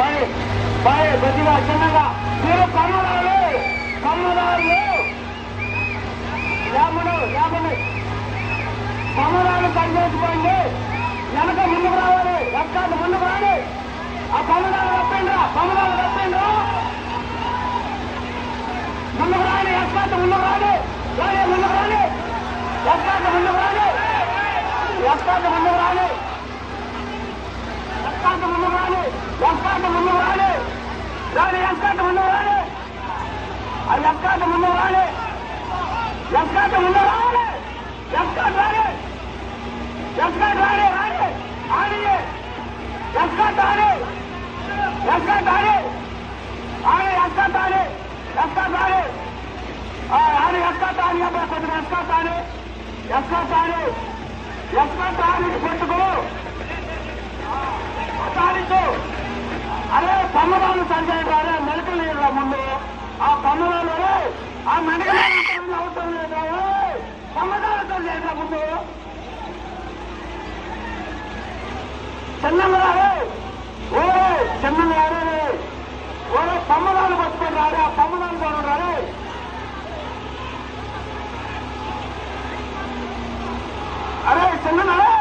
పై పై కొద్దిగా చిన్నగా. మీరు కమ్మరాలు కమ్మరాలు రాముడు రాముడు కమ్మరాలు పనిచేసుకోండి వెనక ముందుకు రావాలి. ఎక్కడ ముందుకు రావాలి. ఆ కమ్మరాలు తప్పండి కమ్మరాలు తప్పండి ముందుకు రాని ఎక్కడ ముందుకు రాని రాని ముందుకు రాని ఎక్కడ ముందుకు రాని ఎక్కడ ముందుకు రాని ఎక్కడ ముందుకు రాని ఎక్కడ ముందుకు రాని రాని ఎక్కడ ముందుకు రాని అది ఎక్కడ ముందుకు రాని ఎక్కడ ముందుకు రాని ఎక్కడ రాని ఎక్కడ రాని రాని ఆడి ఎక్కడ రాని ఎక్కడ రాని ఆడి ఎక్కడ రాని ఎక్కడ రాని ఆడి ఎక్కడ రాని అబ్బాయి కొద్దిగా ఎక్కడ రాని ఎక్కడ రాని ఎక్కడ రాని పెట్టుకో సాధించు అరే పన్నవాళ్ళు సంజయ్ గారే మెలకలు ముందు? ఆ పన్నవాళ్ళు ఆ మెడకలు అవసరం లేదా పమ్మరాలు సంజయ్ ముందు చిన్నగారే ఓ చిన్నగారే ఓ పమ్మరాలు పట్టుకొని రారే ఆ పమ్మరాలు కూడా రారే అరే చిన్నగారే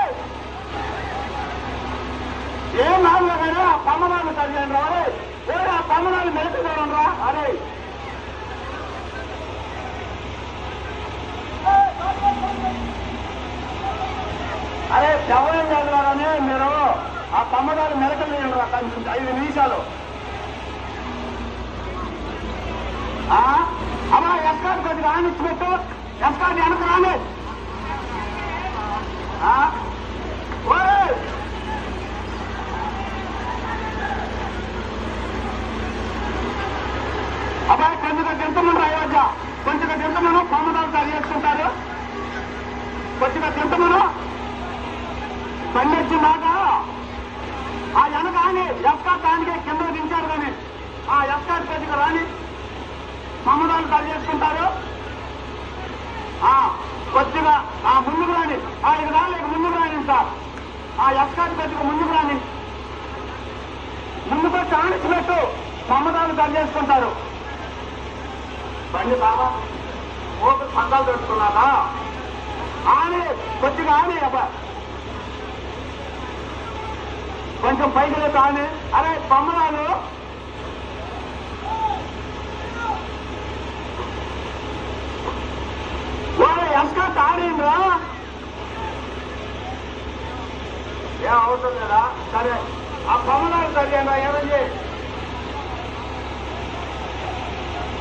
ఏ నాలుగైనా ఆ పమ్మనాలు తగ్గాను రా అరే ఏ ఆ పమ్మనాలు మెలుపుకోవడం రా అరే అరే శవం చదవాలని మీరు ఆ పమ్మగారు మెలకలు రా కొంచెం ఐదు నిమిషాలు. అమ్మా ఎస్కాట్ కొద్దిగా ఆనిచ్చి పెట్టు. ఎస్కాట్ వెనక రాలేదు ఆ? ఓయ్ అబ్బాయి కొంచెం తింటమని అయోధ్య కొంచెం తింటమను పామదాలు సరి చేసుకుంటారు కొద్దిగా తింటమను బండి వచ్చిందాక ఆ ఎఫ్ఆర్ దానికే కింద దించారు కానీ ఆ ఎఫ్ఆర్ కొద్దిగా రాని మమ్మదాలు సరి చేసుకుంటారు. కొద్దిగా ఆ ముందుకు రాని ఆ ఇక రాలేక ముందుకు రాని సార్. ఆ ఎఫ్ఆర్ కొద్దిగా ముందుకు రాని ముందుకు వచ్చి ఆనిచ్చినట్టు మమ్మదాలు సరి చేసుకుంటారు. బండి బాబా ఓటు సంఘాలు పెడుతున్నారా ఆనే కొద్దిగా ఆనే అబ్బా. కొంచెం పైకి లేదు అరే బొమ్మరాలు ఎస్కా తాడేంద్రా ఏం అవసరం లేదా? సరే ఆ బొమ్మలాలు సరిగా ఏమని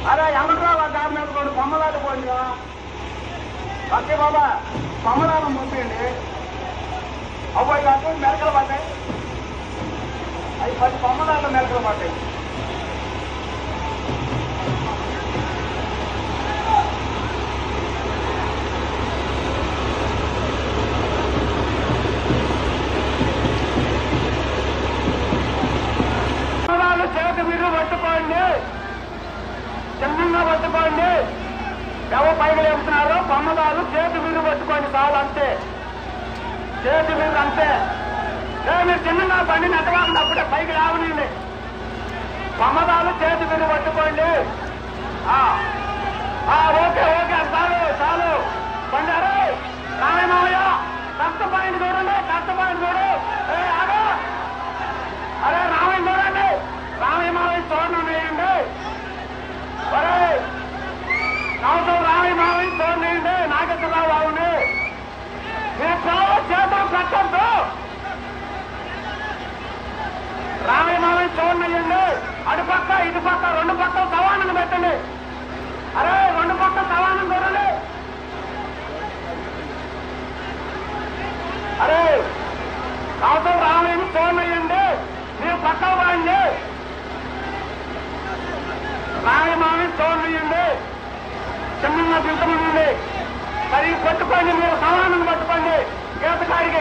అరే ఎమట్రావు ఆ దారి మీద కూడా బొమ్మలాడు పోండిగా ఓకే బాబా బొమ్మలాడు పంపించండి అబ్బాయి కాకుండా మెరకలు పడ్డాయి అవి పది బొమ్మలాడు మెలకలు పడ్డాయి. బొమ్మలాలు చేతి మీరు పట్టుకోండి. చిన్నంగా పట్టుకోండి. ఎవరు పైకి లేపుతున్నారు బొమ్మదాలు చేతి మీరు పట్టుకోండి చాలు అంతే. చేతి మీరు అంతే. మీరు చిన్నగా బండి నెట్టవాలండి అప్పుడే పైకి రావనండి బొమ్మదాలు చేతి మీరు పట్టుకోండి. ఆ, ఆ, ఓకే ఓకే చాలు చాలు. బండి అరే రామయ్య కష్టపాయింట్ చూడండి కష్టపాయింట్ చూడండి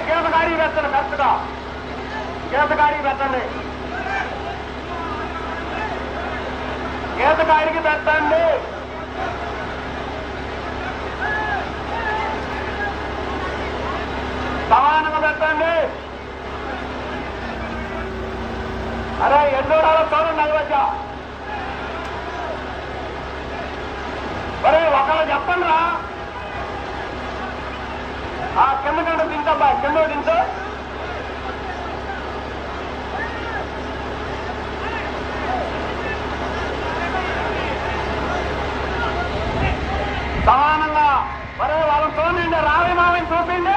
గీత గాడి పెట్టండి కరెక్ట్గా గీత పెట్టండి గీత పెట్టండి సమానంగా పెట్టండి అరే ఎన్నో రావాలి చూడండి నలభై ಕೆಮ್ಮಣ್ಣು ತಿಂತಪ್ಪ ಕೆಮ್ಮು ತಿಂತ సమానంగా మరే వాళ్ళని చూడండి రావి మావిని చూపిండి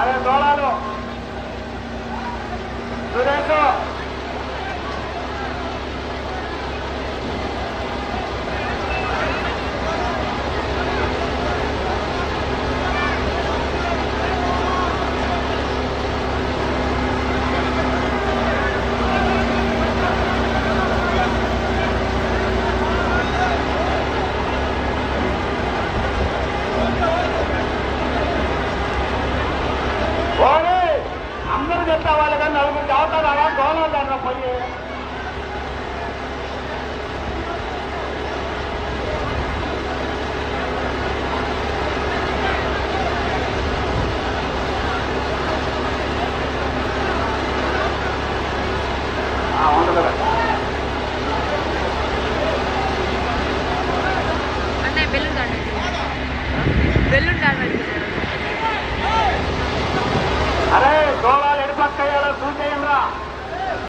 अरे दौड़ा लो सुरेश